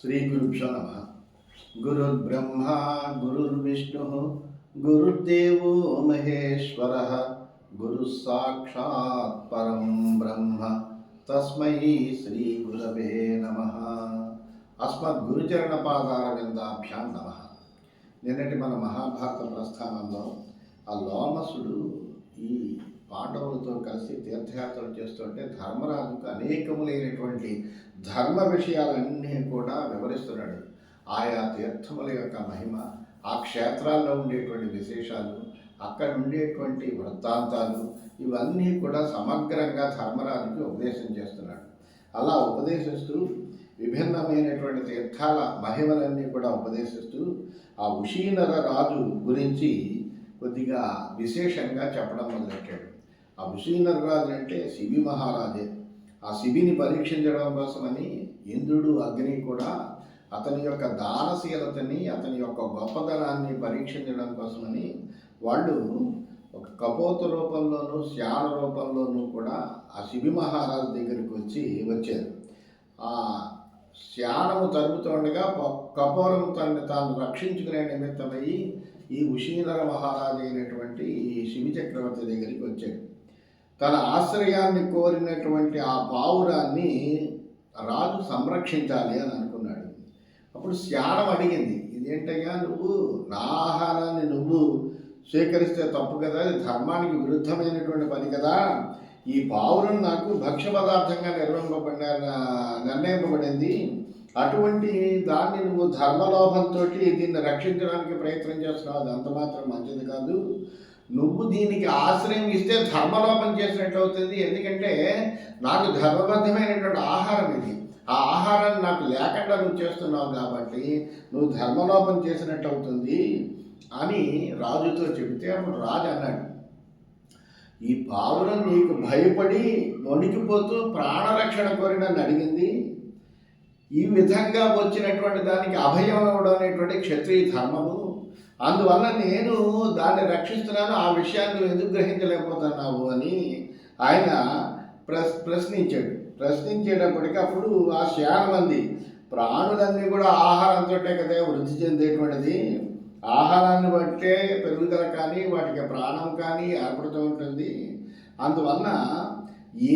శ్రీగురుభ్యో నమ. గురుర్బ్రహ్మ గురుర్విష్ణు గురుర్దేవో మహేశ్వర గురు సాక్షాత్ పరం బ్రహ్మ తస్మై శ్రీ గురవే నమ. అస్మద్ గురుచరణ పాదార విందాభ్యాం నమ. నిన్నటి మన మహాభారత ప్రస్థానంలో ఆ లోమసుడు ఈ పాండవులతో కలిసి తీర్థయాత్రలు చేస్తుంటే ధర్మరాజుకు అనేకములైనటువంటి ధర్మ విషయాలన్నీ కూడా వివరిస్తున్నాడు. ఆయా తీర్థముల యొక్క మహిమ ఆ క్షేత్రాల్లో ఉండేటువంటి విశేషాలు అక్కడ ఉండేటువంటి వృత్తాంతాలు ఇవన్నీ కూడా సమగ్రంగా ధర్మరాజుకి ఉపదేశం చేస్తున్నాడు. అలా ఉపదేశిస్తూ విభిన్నమైనటువంటి తీర్థాల మహిమలన్నీ కూడా ఉపదేశిస్తూ ఆ ఉషీనర రాజు గురించి కొద్దిగా విశేషంగా చెప్పడం మొదలెట్టాడు ఆ ఉషీనర రాజు అంటే శివి మహారాజే. ఆ శిబిని పరీక్షించడం కోసమని ఇంద్రుడు అగ్ని కూడా అతని యొక్క దానశీలతని అతని యొక్క గొప్పతనాన్ని పరీక్షించడం కోసమని వాళ్ళు ఒక కపోత రూపంలోనూ శ్యాన రూపంలోనూ కూడా ఆ శిబి మహారాజు దగ్గరికి వచ్చి వచ్చారు. ఆ శ్యానము తరుగుతుండగా ప- కపోరం తనని తాను రక్షించుకునే నిమిత్తమై ఈ ఉషీనర మహారాజు అయినటువంటి ఈ శివి చక్రవర్తి దగ్గరికి వచ్చాడు. తన ఆశ్రయాన్ని కోరినటువంటి ఆ పావురాన్ని రాజు సంరక్షించాలి అని అనుకున్నాడు. అప్పుడు శ్యానం అడిగింది. ఇదేంటయ్యా నువ్వు? నా ఆహారాన్ని నువ్వు స్వీకరిస్తే తప్పు కదా? అది ధర్మానికి విరుద్ధమైనటువంటి పని కదా? ఈ పావురం నాకు భక్ష్య పదార్థంగా నిర్వహింపబడిన నిర్ణయింపబడింది. అటువంటి దాన్ని నువ్వు ధర్మలోభంతో దీన్ని రక్షించడానికి ప్రయత్నం చేస్తున్నావు. అది అంత మాత్రం మంచిది కాదు. నువ్వు దీనికి ఆశ్రయం ఇస్తే ధర్మలోపం చేసినట్టు అవుతుంది ఎందుకంటే నాకు ధర్మబద్ధమైనటువంటి ఆహారం ఇది. ఆ ఆహారాన్ని నాకు లేకుండా నువ్వు చేస్తున్నావు కాబట్టి నువ్వు ధర్మలోపం చేసినట్టు అవుతుంది అని రాజుతో చెబితే అప్పుడు రాజు అన్నాడు ఈ పావురం నీకు భయపడి వణికిపోతూ ప్రాణరక్షణ కోరి నన్ను అడిగింది. ఈ విధంగా వచ్చినటువంటి దానికి అభయం ఇవ్వడం అనేటువంటి క్షత్రియ ధర్మము. అందువల్ల నేను దాన్ని రక్షిస్తున్నాను ఆ విషయాన్ని నువ్వు ఎందుకు గ్రహించలేకపోతున్నావు అని ఆయన ప్రశ్ ప్రశ్నించాడు. ప్రశ్నించేటప్పటికి అప్పుడు ఆ శాన మంది ప్రాణులన్నీ కూడా ఆహారంతో కదా వృద్ధి చెందేటువంటిది. ఆహారాన్ని బట్టే పెరుగుదల కానీ వాటికి ప్రాణం కానీ ఏర్పడుతూ ఉంటుంది. అందువలన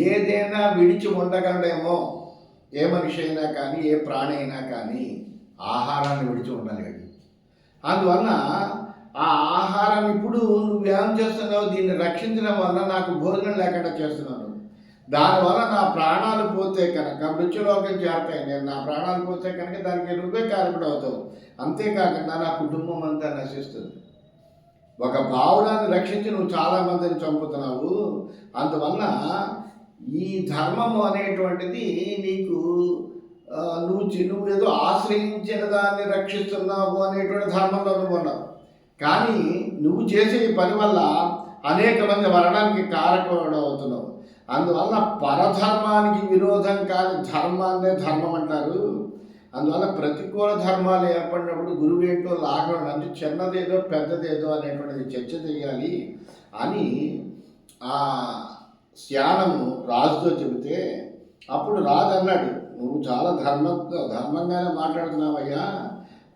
ఏదైనా విడిచి ఉండగలడేమో ఏ మనిషి అయినా కానీ ఏ ప్రాణి అయినా కానీ ఆహారాన్ని విడిచి ఉండలేడు. అందువలన ఆ ఆహారం ఇప్పుడు నువ్వేం చేస్తున్నావు దీన్ని రక్షించడం వల్ల నాకు భోజనం లేకుండా చేస్తున్నాను దానివల్ల నా ప్రాణాలు పోతే కనుక మృత్యులోకం చేరతాయి. నేను నా ప్రాణాలు పోతే కనుక దానికి నువ్వే కారకుడు అవుతావు. అంతేకాకుండా నా కుటుంబం అంతా నశిస్తుంది. ఒక భావుడాన్ని రక్షించి నువ్వు చాలా మందిని చంపుతున్నావు. అందువల్ల ఈ ధర్మము అనేటువంటిది నీకు నువ్వు చి- నువ్వు ఏదో ఆశ్రయించిన దాన్ని రక్షిస్తున్నావు అనేటువంటి ధర్మంలో నువ్వు ఉన్నావు. కానీ నువ్వు చేసే ఈ పని వల్ల అనేక మంది మరణానికి కారకుడు అవుతున్నావు అందువల్ల పరధర్మానికి విరోధం కాని ధర్మాన్నే ధర్మం అంటారు. అందువల్ల ప్రతికూల ధర్మాలు ఏర్పడినప్పుడు గురువు ఏంటో లాగడం అంటే చిన్నదేదో పెద్దదేదో అనేటువంటిది చర్చ చేయాలి అని ఆ శ్యానము రాజుతో చెబితే అప్పుడు రాజు అన్నాడు నువ్వు చాలా ధర్మ ధర్మంగానే మాట్లాడుతున్నావయ్యా.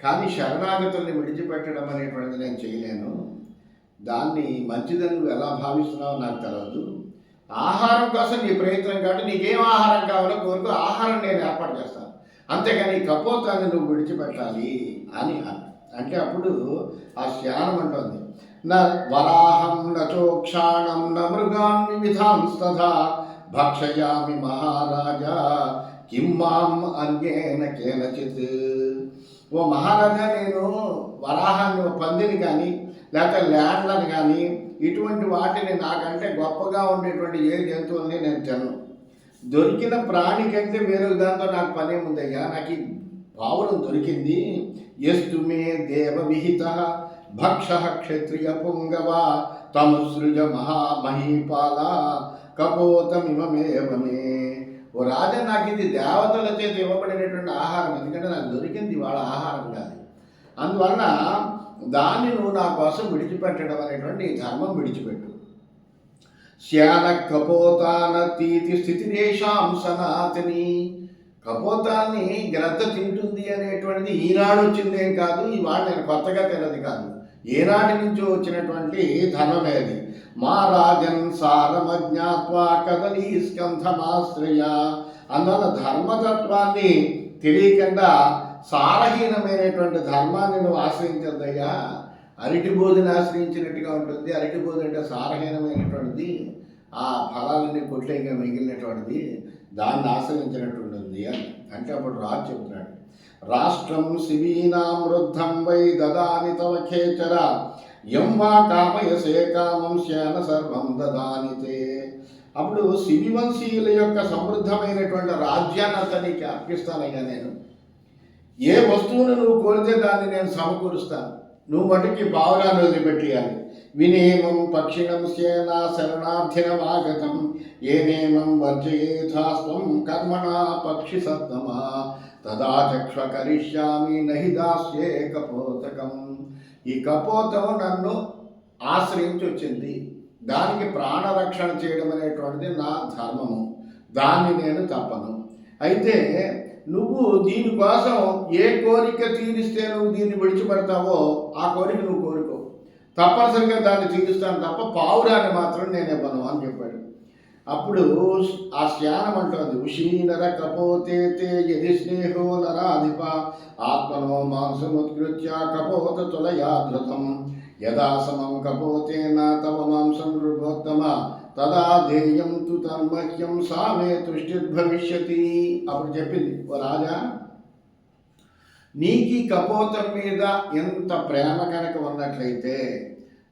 కానీ శరణాగతుల్ని విడిచిపెట్టడం అనేటువంటిది నేను చేయలేను. దాన్ని మంచిదని నువ్వు ఎలా భావిస్తున్నావో నాకు తెలియదు ఆహారం కోసం నీ ప్రయత్నం కాబట్టి నీకేం ఆహారం కావాలో కోరుకు ఆహారం నేను ఏర్పాటు చేస్తాను. అంతేగాని ఈ కపోతాన్ని నువ్వు విడిచిపెట్టాలి అని అంటే అప్పుడు ఆ శ్యానం అంటుంది. నా వరాహం నచోక్షాణం న మృగాన్ వివిధాంస్తథా భక్షయామి మహారాజా. కిం మాం అన్యేన కేనచిత్. ఓ మహారాజా నేను వరాహాన్ని పందిని కానీ లేకపోతే ల్యాండ్లను కానీ ఇటువంటి వాటిని నాకంటే గొప్పగా ఉండేటువంటి ఏ జంతువుల్ని నేను తినను. దొరికిన ప్రాణి కంటే వేరే దాంతో నాకు పనే ఉందయ్యా నాకు ఈ పావురం దొరికింది. ఎస్తుమే దేవవిహిత దేవ విహిత భక్ష క్షత్రియ పుంగవ తమసృజ మహామహీపాల. కపోతమిమమేవమే ఓ రాజా నాకు ఇది దేవతల చేత ఇవ్వబడినటువంటి ఆహారం. ఎందుకంటే నాకు దొరికింది వాళ్ళ ఆహారం కాదు. అందువలన దాన్ని నువ్వు నా కోసం విడిచిపెట్టడం అనేటువంటి ధర్మం విడిచిపెట్టు. శ్యాన కపోతాన తీతి స్థితిరేషాం సనాతిని. కపోతాన్ని గ్రద్ద తింటుంది అనేటువంటిది ఈనాడు వచ్చిందేం కాదు ఇవాళ నేను కొత్తగా తినది కాదు. ఏనాటి నుంచో వచ్చినటువంటి ధర్మమే అది. మా రాజన్ సారమజ్ఞాత్వా కదలీ స్కంధమాశ్రయ అందువల్ల ధర్మతత్వాన్ని తెలియకుండా సారహీనమైనటువంటి ధర్మాన్ని నువ్వు ఆశ్రయించద్దయ్యా. అరటి బోధిని ఆశ్రయించినట్టుగా ఉంటుంది. అరటి బోధి అంటే సారహీనమైనటువంటిది. ఆ ఫలాలన్నీ కొట్టేగా మిగిలినటువంటిది. దాన్ని ఆశ్రయించినట్టు అని. అంటే అప్పుడు రాజు చెబుతున్నాడు రాష్ట్రం శివీనాం వృద్ధం వై దదాని తవ ఖేచర. ఎం వా కామయసే కామం శ్యాన సర్వం దదానితే అప్పుడు శివివంశీయుల యొక్క సమృద్ధమైనటువంటి రాజ్యాన్ని అతనికి అర్పిస్తానయ్యా నేను. ఏ వస్తువును నువ్వు కోరితే దాన్ని నేను సమకూరుస్తాను. నువ్వు మటుకి పావురాన్ని వదిలిపెట్టేయాలి. వినేమం పక్షిణం సేనా శరణార్థినమాగతం. ఏనేమం వర్జయేథాస్వం కర్మణా పక్షి సత్తమా తదా చక్ష కరిష్యామి నహి దాస్యే కపోతకం ఈ కపోతము నన్ను ఆశ్రయించి వచ్చింది దానికి ప్రాణరక్షణ చేయడం అనేటువంటిది నా ధర్మము. దాన్ని నేను తప్పను. అయితే నువ్వు దీనికోసం ఏ కోరిక తీరిస్తే నువ్వు దీన్ని విడిచిపెడతావో ఆ కోరిక నువ్వు కోరుకో. తప్పనిసరిగా దాన్ని తీరుస్తాను తప్ప పావురాన్ని మాత్రం నేను ఇవ్వను అని చెప్పాడు. అప్పుడు ఆ శ్యానం అంటుంది ఉషీనర కపోతే తే యది స్నేహో నరాధిప ఆత్మనో మాంసముత్కృత్య కపోత తులయాధృతం యదా సమం కపోతేన తవ మాంసం నృభోత్తమ తదా ధేయం తు తన్మహ్యం సామే తుష్టిర్భవిష్యతి. అప్పుడు చెప్పింది ఓ రాజా నీకి కపోతం మీద ఎంత ప్రేమ కనుక ఉన్నట్లయితే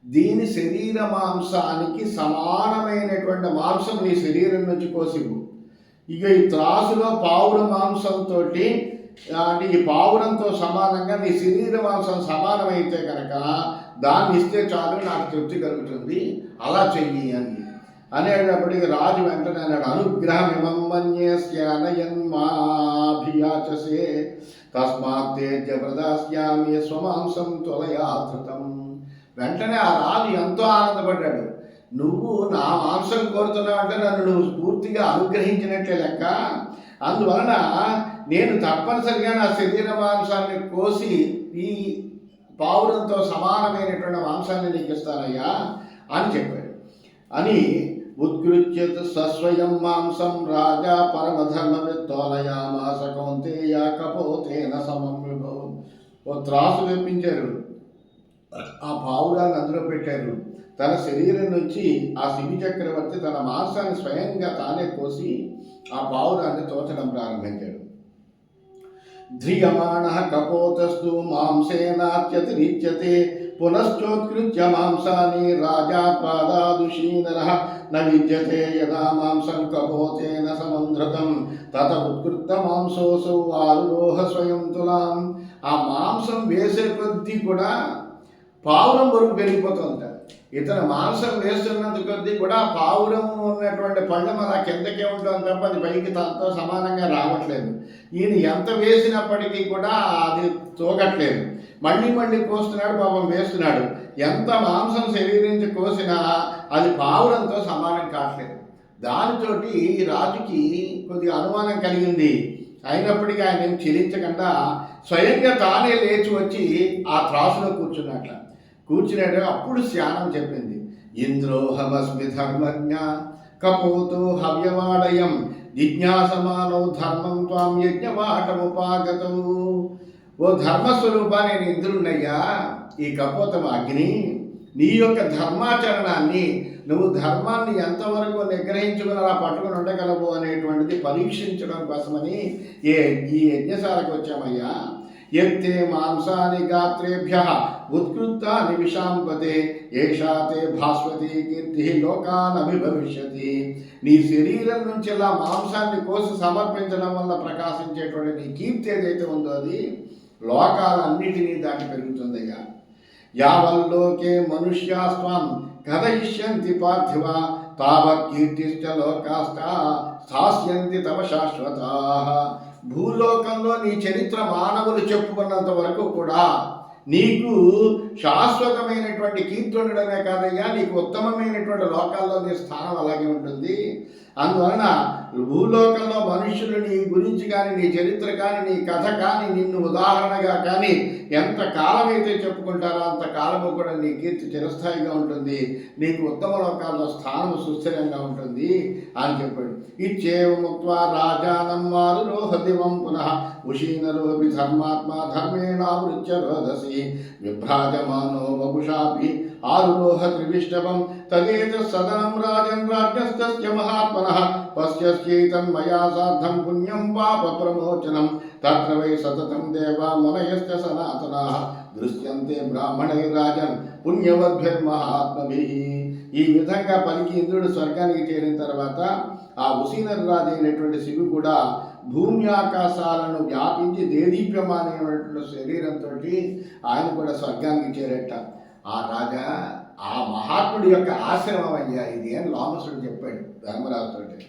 దీని శరీర మాంసానికి సమానమైనటువంటి మాంసం నీ శరీరం నుంచి కోసివు ఇక ఈ త్రాసులో పావుల మాంసంతో అంటే ఈ పావురంతో సమానంగా నీ శరీర మాంసం సమానమైతే కనుక దాన్ని ఇస్తే చాలు నాకు తృప్తి కలుగుతుంది అలా చెయ్యి అని. అనేటప్పటికి రాజు వెంటనే అన్నాడు అనుగ్రహం మన్యే తస్మాత్ తేజ ప్రదాస్యామి స్వమాంసం త్వలయాధృతం వెంటనే ఆ రాజు ఎంతో ఆనందపడ్డాడు. నువ్వు నా మాంసం కోరుతున్నావు అంటే నన్ను నువ్వు పూర్తిగా అనుగ్రహించినట్లే లెక్క. అందువలన నేను తప్పనిసరిగా నా శరీర మాంసాన్ని కోసి ఈ పావురంతో సమానమైనటువంటి మాంసాన్ని నీకు ఇస్తానయ్యా అని చెప్పాడు. అని ఉత్కృత్య సస్వయం మాంసం రాజా పరమధర్మవిత్తోలయామాస కౌంతేయ కపోతేన సమం విభవం. ఓ త్రాసు తెప్పించారు. ఆ పావురాన్ని అందులో పెట్టారు. తన శరీరం నుంచి ఆ శివి చక్రవర్తి తన మాంసాన్ని స్వయంగా తానే కోసి ఆ పావురాన్ని తోచడం ప్రారంభించాడు. ధ్రియమాణ కపోతస్తు మాంసేనాత్యతిరిచ్యతే పునశ్చోత్కృత్య మాంసాన్ని రాజా పాదాదుషీనర న విద్యతే యదా మాంసం కపోతేన సమంధృతం తత ఉత్కృత మాంసోసౌ ఆరురోహ స్వయం తులాం ఆ మాంసం వేసే కొద్దీ కూడా పావురం బరువు పెరిగిపోతుందట. ఇతను మాంసం వేస్తున్నంత కొద్దీ కూడా పావురం ఉన్నటువంటి పళ్ళం మన కిందకే ఉంటుంది తప్ప అది పైకి తనతో సమానంగా రావట్లేదు. ఈయన ఎంత వేసినప్పటికీ కూడా అది తోగట్లేదు. మళ్ళీ మళ్ళీ కోస్తున్నాడు పాపం వేస్తున్నాడు. ఎంత మాంసం శరీరించి కోసినా అది పావురంతో సమానం కావట్లేదు. దానితోటి రాజుకి కొద్దిగా అనుమానం కలిగింది. అయినప్పటికీ ఆయన ఏం చెల్లించకుండా స్వయంగా తానే లేచి వచ్చి ఆ త్రాసులో కూర్చున్నట్ల. కూర్చున్నాడు అప్పుడు శ్యానం చెప్పింది. ఇంద్రోహమస్మి ధర్మజ్ఞ కపోతో హవ్యవాడయం జిజ్ఞాసమానో ధర్మం త్వాం యజ్ఞవాటముపాగతౌ. ఓ ధర్మస్వరూప నేను ఇంద్రుణ్ణయ్యా ఈ కపోతం అగ్ని నీ యొక్క ధర్మాచరణాన్ని నువ్వు ధర్మాన్ని ఎంతవరకు నిగ్రహించుకుని అలా పట్టుకుని ఉండగలవు అనేటువంటిది పరీక్షించడం కోసమని ఏ ఈ యజ్ఞశాలకు వచ్చామయ్యా. ఎత్తే మాంసాని గాత్రేభ్య ఉత్కృత్తాని విషాంపతే ఏషా తే భాస్వతి కీర్తి లోకానభిభవిష్యతి. నీ శరీరం నుంచి ఇలా మాంసాన్ని కోసి సమర్పించడం వల్ల ప్రకాశించేటువంటి నీ కీర్తి ఏదైతే ఉందో అది లోకాలన్నిటినీ దాటి పెరుగుతుందయ్యా. యావల్లోకే మనుష్యాస్వాం కథయిష్యంతి పార్థివ తావత్ కీర్తిశ్చ లోకాస్త స్థాస్యంతి తవ శాశ్వతా. భూలోకంలో నీ చరిత్ర మానవులు చెప్పుకున్నంత వరకు కూడా నీకు శాశ్వతమైనటువంటి కీర్తి ఉండడమే కాదయ్యా నీకు ఉత్తమమైనటువంటి లోకాల్లో నీ స్థానం అలాగే ఉంటుంది. అందువలన భూలోకంలో మనుషులు నీ గురించి కానీ నీ చరిత్ర కానీ నీ కథ కానీ నిన్ను ఉదాహరణగా కానీ ఎంత కాలమైతే చెప్పుకుంటారో అంత కాలము కూడా నీ కీర్తి చిరస్థాయిగా ఉంటుంది. నీకు ఉత్తమ లోకాల్లో స్థానం సుస్థిరంగా ఉంటుంది. అని చెప్పాడు. ఇచ్చేవ రాజానం వారు రోహదివం పునః. ఉషీనరోపి ధర్మాత్మ ధర్మేణావృత్య రోధసి విభ్రాజమానో వపుషాపి. ఆరురోహ త్రివిష్టవం. తదేత సదనం రాజన్ రాజ్యస్తస్య మహాత్మనః. పశ్యశ్చైతన్మయా సార్ధం పుణ్యం పాప ప్రమోచనం. తత్ర వై సతతం దేవా మునయశ్చ సనాతనాః. దృశ్యంతే బ్రాహ్మణై రాజన్. పుణ్యవద్భిర్మహాత్మభిః. ఈ విధంగా పలికి ఇంద్రుడు స్వర్గానికి చేరిన తర్వాత ఆ ఉసీనర్ రాజు అయినటువంటి శివు కూడా భూమి ఆకాశాలను వ్యాపించి దేదీప్యమానమైనటువంటి శరీరంతో ఆయన కూడా స్వర్గానికి చేరట. ఆ రాజా ఆ మహాత్ముడి యొక్క ఆశ్రమం అయ్యా ఇది అని లోమసుడు చెప్పాడు ధర్మరాజుతో.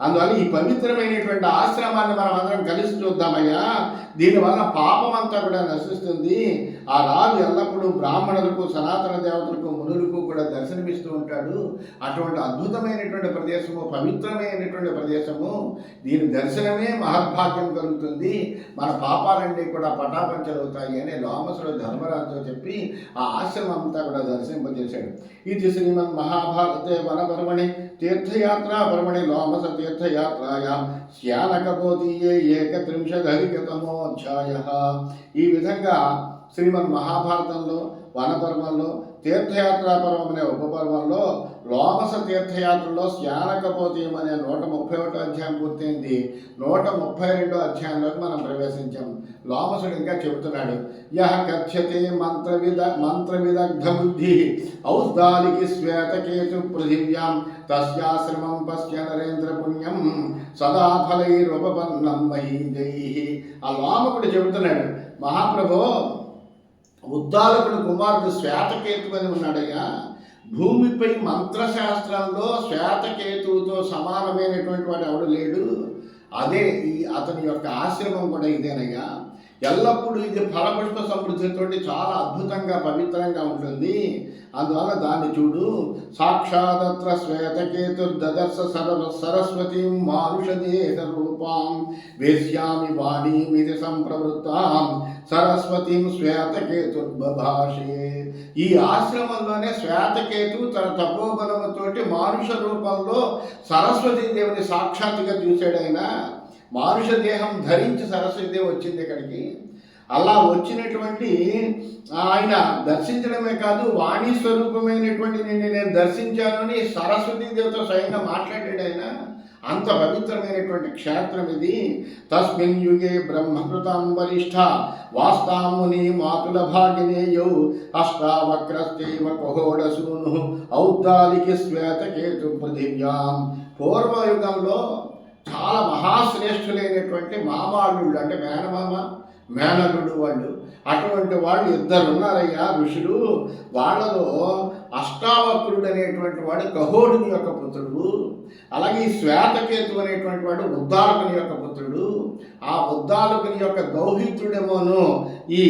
అందువల్ల ఈ పవిత్రమైనటువంటి ఆశ్రమాన్ని మనం అందరం కలిసి చూద్దామయ్యా. దీనివల్ల పాపం అంతా కూడా నశిస్తుంది. ఆ రాజు ఎల్లప్పుడూ బ్రాహ్మణులకు సనాతన దేవతలకు మునులకు కూడా దర్శనమిస్తూ ఉంటాడు. అటువంటి అద్భుతమైనటువంటి ప్రదేశము పవిత్రమైనటువంటి ప్రదేశము దీని దర్శనమే మహద్భాగ్యం కలుగుతుంది. మన పాపాలన్నీ కూడా పటాపంచలవుతాయి అని లోమసుడు ధర్మరాజుతో చెప్పి ఆ ఆశ్రమం అంతా కూడా దర్శింపజేశాడు. ఇది శ్రీమన్ మహాభారతే వనపరమణి తీర్థయాత్రా పరమణి లోమస తీర్థయాత్రాయా. శ్యానకపోతీయే ఏకత్రింశదధికతమోధ్యాయ. ఈ విధంగా శ్రీమన్ మహాభారతంలో వనపర్వంలో తీర్థయాత్రా పర్వం అనే ఉపపర్వంలో లోమస తీర్థయాత్రలో శ్యానకపోతీయం అనే నూట ముప్పై ఒకటో అధ్యాయం పూర్తయింది. నూట ముప్పై రెండో అధ్యాయంలోకి మనం ప్రవేశించాం. లోమసుడు ఇంకా చెబుతున్నాడు యహ కథ్యతే మంత్ర విద మంత్ర విదగ్ధ బుద్ధి ఔద్దాలికి శ్వేతకేతు పృథివ్యాం తస్యాశ్రమం పశ్య నరేంద్ర పుణ్యం సదాఫలైరుపన్నం మహీజై. ఆ లోమకుడు చెబుతున్నాడు మహాప్రభో ఉద్దాలకుడు కుమారుడు శ్వేతకేతు అని ఉన్నాడయ్యా. భూమిపై మంత్రశాస్త్రంలో శ్వేతకేతువుతో సమానమైనటువంటి వాడు ఎవడు లేడు? అదే ఈ అతని యొక్క ఆశ్రమం కూడా ఇదేనయ్యా. ఎల్లప్పుడూ ఇది ఫలపుష్ప సమృద్ధితోటి చాలా అద్భుతంగా పవిత్రంగా ఉంటుంది. అందువల్ల దాన్ని చూడు. సాక్షాదత్ర శ్వేతకేతుర్దర్శ సర సరస్వతి మానుషదేహ రూపాం వేశ్యామి వాణీమిది సంప్రవృత్తాం సరస్వతిం శ్వేతకేతుర్భాషే ఈ ఆశ్రమంలోనే శ్వేతకేతు తన తపోబలముతోటి మానుష రూపంలో సరస్వతీ దేవుని సాక్షాత్తుగా చూశాడైనా మానుష దేహం ధరించి సరస్వతీదేవి వచ్చింది ఇక్కడికి. అలా వచ్చినటువంటి ఆయన దర్శించడమే కాదు వాణి స్వరూపమైనటువంటి నిన్ను నేను దర్శించాను అని సరస్వతీదేవితో స్వయంగా మాట్లాడాడు ఆయన. అంత పవిత్రమైనటువంటి క్షేత్రం ఇది. తస్మిన్ యుగే బ్రహ్మకృతం వరిష్ఠ వాస్తాముని మాతుల భాగినేయౌ అష్టావక్రస్తైవ కుహోడసూను ఔద్దాలికి శ్వేతకేతు పృథివ్యాం. పూర్వయుగంలో చాలా మహాశ్రేష్ఠులైనటువంటి మామాళ్ళు అంటే మేనమామ మేనలుడు వాళ్ళు అటువంటి వాళ్ళు ఇద్దరు ఉన్నారయ్యా ఋషులు. వాళ్ళలో అష్టావక్రుడు అనేటువంటి వాడు కహోడుని యొక్క పుత్రుడు. అలాగే ఈ శ్వేతకేతు అనేటువంటి వాడు ఉద్దాలకుని యొక్క పుత్రుడు. ఆ ఉద్దాలకుని యొక్క దౌహిత్రుడేమోను ఈ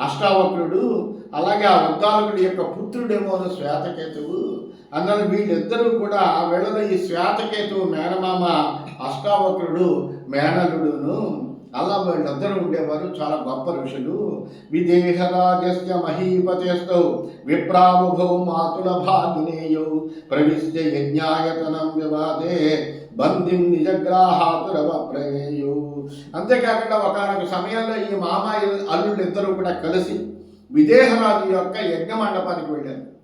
అష్టావక్రుడు. అలాగే ఆ ఉద్దాలకుడి యొక్క పుత్రుడేమోను శ్వేతకేతువు. అందులో వీళ్ళిద్దరూ కూడా వీళ్ళలో ఈ శ్వేతకేతువు మేనమామ అష్టావక్రుడు మేనలుడును అలా వీళ్ళందరూ ఉండేవారు. చాలా గొప్ప ఋషులు. విదేహరాజస్య మహీపతేస్తౌ విప్రాముభౌ మాతుల భాగినేయౌ. ప్రవిశ్య యజ్ఞాయతనం వివాదే. బంధిం నిజగ్రాహాతురవ ప్రవేయు అంతేకాకుండా ఒకనొక సమయంలో ఈ మామాయి అల్లుళ్ళు కూడా కలిసి విదేహరాజు యొక్క యజ్ఞ మండపానికి వెళ్ళారు.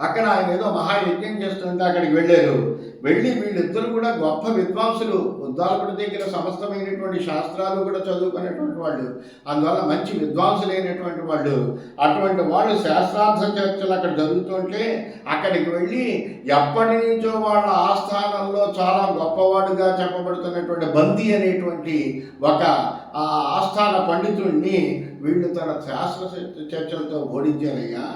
అక్కడ ఆయన ఏదో మహాయజ్ఞం చేస్తుంటే అక్కడికి వెళ్ళారు. వెళ్ళి వీళ్ళిద్దరు కూడా గొప్ప విద్వాంసులు ఉద్దాలకుడి దగ్గర సమస్తమైనటువంటి శాస్త్రాలు కూడా చదువుకునేటువంటి వాళ్ళు అందువల్ల మంచి విద్వాంసులైనటువంటి వాళ్ళు. అటువంటి వాళ్ళు శాస్త్రార్థ చర్చలు అక్కడ జరుగుతుంటే అక్కడికి వెళ్ళి ఎప్పటి నుంచో వాళ్ళ ఆస్థానంలో చాలా గొప్పవాడుగా చెప్పబడుతున్నటువంటి బందీ అనేటువంటి ఒక ఆ ఆస్థాన పండితుడిని వీళ్ళు తన శాస్త్ర చర్చలతో ఓడించారయ్యా.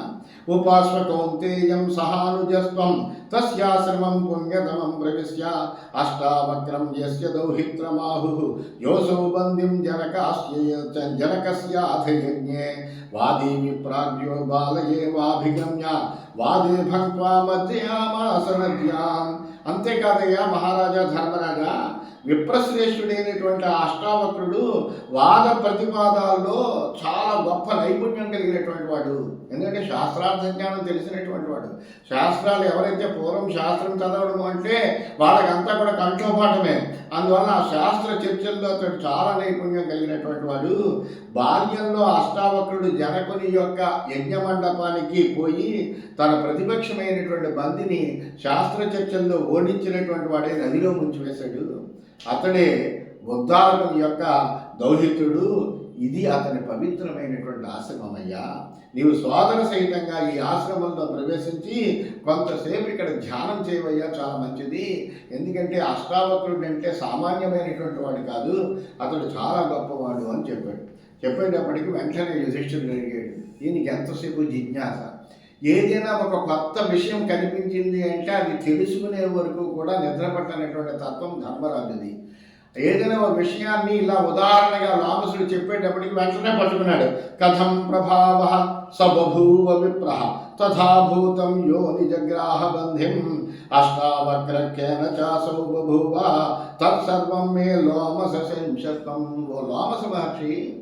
ఉపాస్వకౌంతేయం సహానుజస్వం తస్యాశ్రమం పుణ్యతమం ప్రవిశ్య అష్టావక్రం యస్య దౌహిత్రమాహు యోసౌ బందిం జనకాస్య జనకస్యాథయజ్ఞే వాదీ విప్రాజ్యో బాలయే వాభిగమ్య వాదే భక్వా మధ్యయామాసనద్యాం అంతేకాదయ్యా మహారాజా ధర్మరాజా విప్రశ్రేష్ఠుడైనటువంటి ఆ అష్టావక్రుడు వాద ప్రతిపాదాల్లో చాలా గొప్ప నైపుణ్యం కలిగినటువంటి వాడు. ఎందుకంటే శాస్త్రార్థ జ్ఞానం తెలిసినటువంటి వాడు. శాస్త్రాలు ఎవరైతే పూర్వం శాస్త్రం చదవడం అంటే వాళ్ళకంతా కూడా కంట్లో పాఠమే అందువల్ల ఆ శాస్త్ర చర్చల్లో అతడు చాలా నైపుణ్యం కలిగినటువంటి వాడు. బాల్యంలో అష్టావక్రుడు జనకుని యొక్క యజ్ఞ మండపానికి పోయి తన ప్రతిపక్షమైనటువంటి బందిని శాస్త్ర చర్చల్లో ఓడించినటువంటి వాడే నదిలో ముంచివేశాడు. అతడే ఉద్దారకుని యొక్క దౌహిత్రుడు ఇది అతని పవిత్రమైనటువంటి ఆశ్రమమయ్యా. నీవు సోదర సహితంగా ఈ ఆశ్రమంలో ప్రవేశించి కొంతసేపు ఇక్కడ ధ్యానం చేయవయ్యా చాలా మంచిది. ఎందుకంటే అష్టావక్రుడు అంటే సామాన్యమైనటువంటి వాడు కాదు అతడు చాలా గొప్పవాడు అని చెప్పాడు. చెప్పేటప్పటికి వెంటనే యుధిష్ఠుడు అడిగాడు దీనికి ఎంతసేపు జిజ్ఞాస? ఏదైనా ఒక కొత్త విషయం కనిపించింది అంటే అది తెలుసుకునే వరకు కూడా నిద్రపట్టనటువంటి తత్వం ధర్మరాజుది. ఏదైనా ఒక విషయాన్ని ఇలా ఉదాహరణగా రామసుడు చెప్పేటప్పటికి వెంటనే పట్టుకున్నాడు. కథం ప్రభావ సబభూవ విప్రహ తథాభూతం యో నిజగ్రాహ బంధిం అష్టావక్రకేన చాసౌ బభూవ తత్సర్వం మే లోమస సంశత్వం ఓ లోమస మహర్షి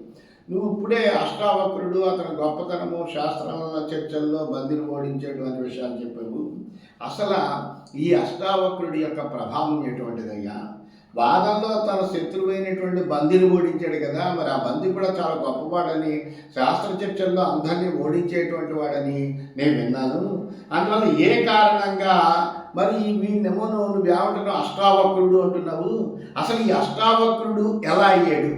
నువ్వు ఇప్పుడే అష్టావక్రుడు అతని గొప్పతనము శాస్త్రాల చర్చల్లో బందిని ఓడించాడు అనే విషయాలు చెప్పావు. అసలు ఈ అష్టావక్రుడి యొక్క ప్రభావం ఎటువంటిదయ్యా? వాదంలో తన శత్రువైనటువంటి బందిని ఓడించాడు కదా మరి ఆ బంది కూడా చాలా గొప్పవాడని శాస్త్ర చర్చల్లో అందరినీ ఓడించేటువంటి వాడని నేను విన్నాను. అందువల్ల ఏ కారణంగా మరి మీ నువ్వు నువ్వు ఏమంటున్నావు అష్టావక్రుడు అంటున్నావు? అసలు ఈ అష్టావక్రుడు ఎలా అయ్యాడు?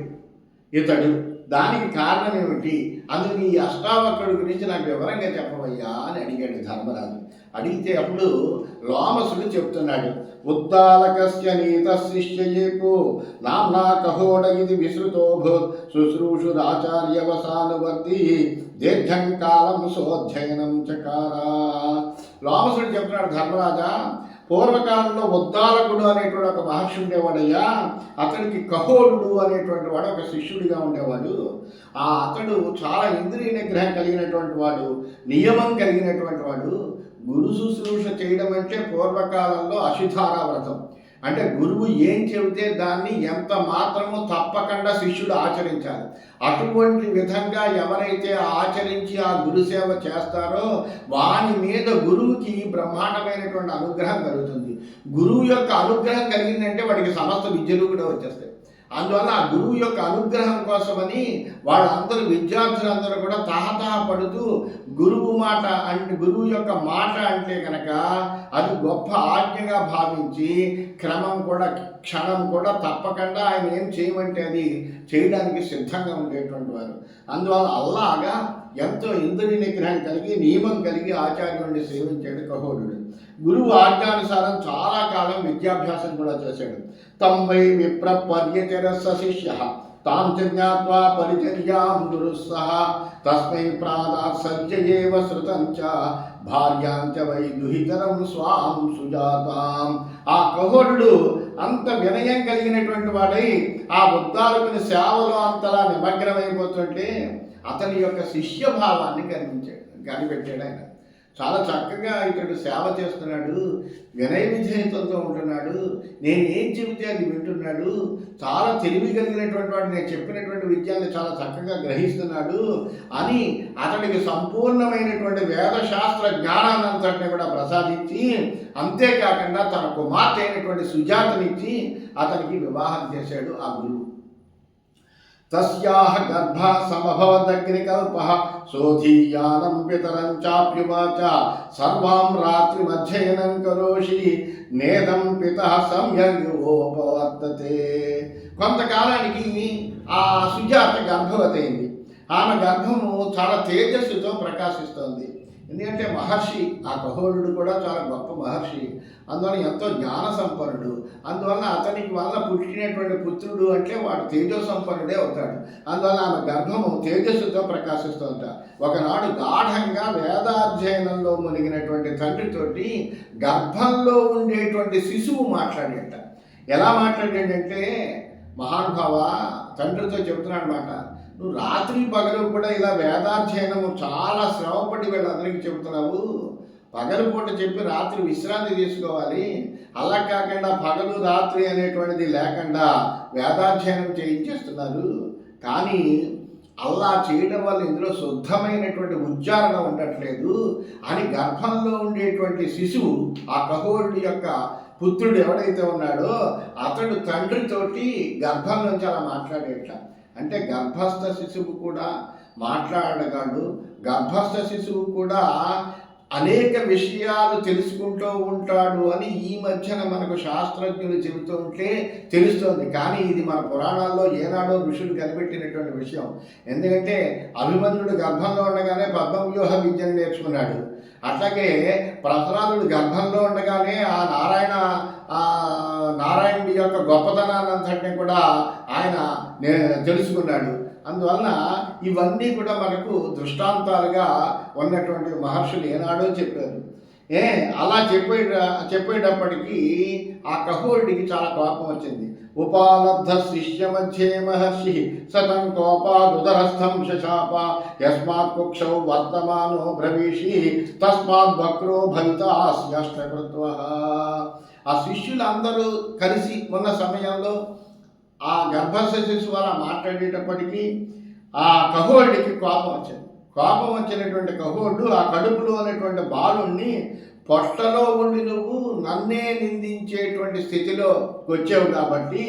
ఇతడు దానికి కారణం ఏమిటి? అందుకు ఈ అష్టావక్రుడి గురించి నాకు వివరంగా చెప్పవయ్యా అని అడిగాడు ధర్మరాజు. అడిగితే అప్పుడు లోమసుడు చెప్తున్నాడు ఉద్దాలకస్య నీత శిష్యయేకో నామ్నా కహోడ ఇది విశ్రుతోభూత్ శుశ్రూషురాచార్యవసానువర్తి దీర్ఘం కాలం సోధ్యయనం చకారా. లోమసుడు చెప్తున్నాడు ధర్మరాజా పూర్వకాలంలో ఉద్దాలకుడు అనేటువంటి ఒక మహర్షి ఉండేవాడయ్యా. అతనికి కహోడు అనేటువంటి వాడు ఒక శిష్యుడిగా ఉండేవాడు. ఆ అతడు చాలా ఇంద్రియ నిగ్రహం కలిగినటువంటి వాడు నియమం కలిగినటువంటి వాడు. గురు శుశ్రూష చేయడం అంటే పూర్వకాలంలో అశుధారా వ్రతం. అంటే గురువు ఏం చెబితే దాన్ని ఎంత మాత్రము తప్పకుండా శిష్యుడు ఆచరించాలి. అటువంటి విధంగా ఎవరైతే ఆచరించి ఆ గురు సేవ చేస్తారో వాని మీద గురువుకి బ్రహ్మాండమైనటువంటి అనుగ్రహం కలుగుతుంది. గురువు యొక్క అనుగ్రహం కలిగిందంటే వాడికి సమస్త విద్యలు కూడా వచ్చేస్తాయి. అందువల్ల ఆ గురువు యొక్క అనుగ్రహం కోసమని వాళ్ళందరూ విద్యార్థులందరూ కూడా తహతహ పడుతూ గురువు మాట అంటే గురువు యొక్క మాట అంటే కనుక అది గొప్ప ఆజ్ఞగా భావించి క్రమం కూడా క్షణం కూడా తప్పకుండా ఆయన ఏం చేయమంటే అది చేయడానికి సిద్ధంగా ఉండేటువంటి వారు. అందువల్ల అల్లాగా ఎంతో ఇంద్రియ నిగ్రహం కలిగి నియమం కలిగి ఆచార్యుడిని సేవించాడు కహోరుడు గురువు ఆజ్ఞానుసారం చాలా కాలం విద్యాభ్యాసం కూడా చేశాడు. తంబై విప్ర పర్యచరస శిష్య తాం జ్ఞాత్వా పరిచర్యాం దురుస్సహ తస్మై ప్రాదా సజ్జయేవ శృతం చ భార్యాంచ వై దుహితరం స్వాం సుజాతాం. ఆ కహోరుడు అంత వినయం కలిగినటువంటి వాడై ఆ ఉద్దారుకుని సేవలో అంతలా నిమగ్నమైపోతుంటే అతని యొక్క శిష్యభావాన్ని కనిపించాడు కనిపెట్టాడు ఆయన చాలా చక్కగా ఇతడు సేవ చేస్తున్నాడు వినయ విధేయతలతో ఉంటున్నాడు నేను ఏం చెబితే అది వింటున్నాడు చాలా తెలివి కలిగినటువంటి వాడు నేను చెప్పినటువంటి విద్యాన్ని చాలా చక్కగా గ్రహిస్తున్నాడు అని అతడికి సంపూర్ణమైనటువంటి వేదశాస్త్ర జ్ఞానాన్ని కూడా ప్రసాదించి అంతేకాకుండా తన కుమార్తె అయినటువంటి సుజాతనిచ్చి అతనికి వివాహం చేశాడు ఆ గురువు. తస్యాహ గర్భ సమభవదగ్నికల్ప శోధీయానం పితరం చాప్యువాచ సర్వాం రాత్రి మధ్యయనం కరోషి నేదం పిత సంయోపవర్తతే కొంతకాలానికి ఆ సుజాత గర్భవతైంది. ఆమె గర్భము చాలా తేజస్సుతో ప్రకాశిస్తోంది. ఎందుకంటే మహర్షి ఆ కహోరుడు కూడా చాలా గొప్ప మహర్షి. అందువల్ల ఎంతో జ్ఞాన సంపన్నుడు అందువల్ల అతనికి వల్ల పుట్టినటువంటి పుత్రుడు అంటే వాడు తేజో సంపన్నుడే అవుతాడు. అందువల్ల ఆమె గర్భము తేజస్సుతో ప్రకాశిస్తుంట ఒకనాడు గాఢంగా వేదాధ్యయనంలో మునిగినటువంటి తండ్రితోటి గర్భంలో ఉండేటువంటి శిశువు మాట్లాడేట. ఎలా మాట్లాడాడంటే మహానుభావ తండ్రితో చెబుతున్నాడు మాట. నువ్వు రాత్రి పగలు కూడా ఇలా వేదాధ్యయనము చాలా శ్రమపడి వీళ్ళందరికీ చెబుతున్నావు. పగలుపూట చెప్పి రాత్రి విశ్రాంతి తీసుకోవాలి. అలా కాకుండా పగలు రాత్రి అనేటువంటిది లేకుండా వేదాధ్యయనం చేయించేస్తున్నారు. కానీ అలా చేయడం వల్ల ఇందులో శుద్ధమైనటువంటి ఉచ్చారణ ఉండట్లేదు. అని గర్భంలో ఉండేటువంటి శిశువు ఆ కహోరుడి యొక్క పుత్రుడు ఎవడైతే ఉన్నాడో అతడు తండ్రితోటి గర్భం నుంచి అలా మాట్లాడేట. అంటే గర్భస్థ శిశువు కూడా మాట్లాడగలడు. గర్భస్థ శిశువు కూడా అనేక విషయాలు తెలుసుకుంటూ ఉంటాడు అని ఈ మధ్యన మనకు శాస్త్రజ్ఞులు చెబుతూ ఉంటే తెలుస్తోంది. కానీ ఇది మన పురాణాల్లో ఏనాడో ఋషులు కనిపెట్టినటువంటి విషయం. ఎందుకంటే అభిమన్యుడు గర్భంలో ఉండగానే పద్మవ్యూహ విద్యను నేర్చుకున్నాడు. అట్లాగే ప్రసరాదుడు గర్భంలో ఉండగానే ఆ నారాయణ నారాయణుడి యొక్క గొప్పతనాన్ని అంతటిని కూడా ఆయన తెలుసుకున్నాడు. అందువలన ఇవన్నీ కూడా మనకు దృష్టాంతాలుగా ఉన్నటువంటి మహర్షులు ఏనాడో చెప్పారు. ఏ అలా చెప్పే చెప్పేటప్పటికీ ఆ కహోరుడికి చాలా కోపం వచ్చింది. ఉపాలబ్ధ శిష్య మధ్యే మహర్షి సతం కోపాదుదరస్థం శశాప యస్మాత్ కుక్షౌ వర్తమానో బ్రవీషి తస్మాత్ వక్రో భవితాస్యష్టకృత్వ ఆ శిష్యులందరూ కలిసి ఉన్న సమయంలో ఆ గర్భస్థ శిశువు అలా మాట్లాడేటప్పటికీ ఆ కహోడికి కోపం వచ్చింది. కోపం వచ్చినటువంటి కహోడు ఆ కడుపులో ఉన్నటువంటి బాలుణ్ణి పొట్టలో ఉండి నువ్వు నన్నే నిందించేటువంటి స్థితిలో వచ్చావు కాబట్టి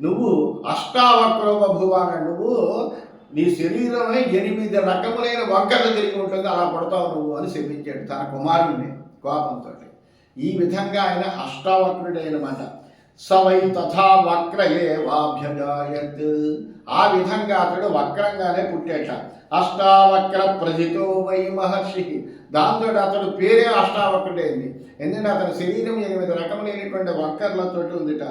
నువ్వు అష్టావక్రోమ భువాన నువ్వు నీ శరీరమే ఎనిమిది రకములైన వంకర తిరిగి ఉంటుంది. అలా పడతావు నువ్వు అని శపించాడు తన కుమారుణ్ణి కోపంతో ఈ విధంగా ఆయన అష్టావక్రుడైనమాట సవై తథా వక్ర ఏవాభ్యజాయత్ ఆ విధంగా అతడు వక్రంగానే పుట్టేట అష్టావక్ర ప్రజితో వై మహర్షి. దాంతో అతడు పేరే అష్టావక్రుడైంది. ఎందుకంటే అతని శరీరం ఎనిమిది రకములైనటువంటి వక్రలతో ఉందిట.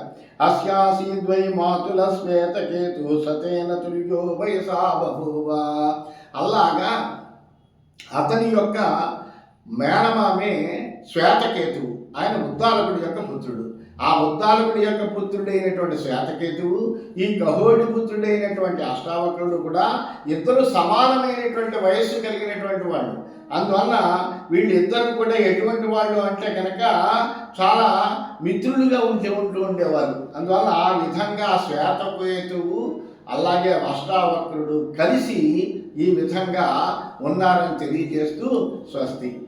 అస్యాసీద్వై మాతుల శ్వేతకేతు సతేన తుల్యో వయసా బభూవ అలాగా అతని యొక్క మేనమామే శ్వేతకేతు ఆయన ఉద్దాలకుడి యొక్క పుత్రుడు. ఆ ఉద్దాలకుడి యొక్క పుత్రుడైనటువంటి శ్వేతకేతువు ఈ గహోడి పుత్రుడైనటువంటి అష్టావక్రుడు కూడా ఇద్దరు సమానమైనటువంటి వయస్సు కలిగినటువంటి వాళ్ళు. అందువల్ల వీళ్ళిద్దరు కూడా ఎటువంటి వాళ్ళు అంటే కనుక చాలా మిత్రులుగా ఉంటే ఉంటూ ఉండేవారు. అందువల్ల ఆ విధంగా శ్వేతకేతువు అలాగే అష్టావక్రుడు కలిసి ఈ విధంగా ఉన్నారని తెలియజేస్తూ స్వస్తి.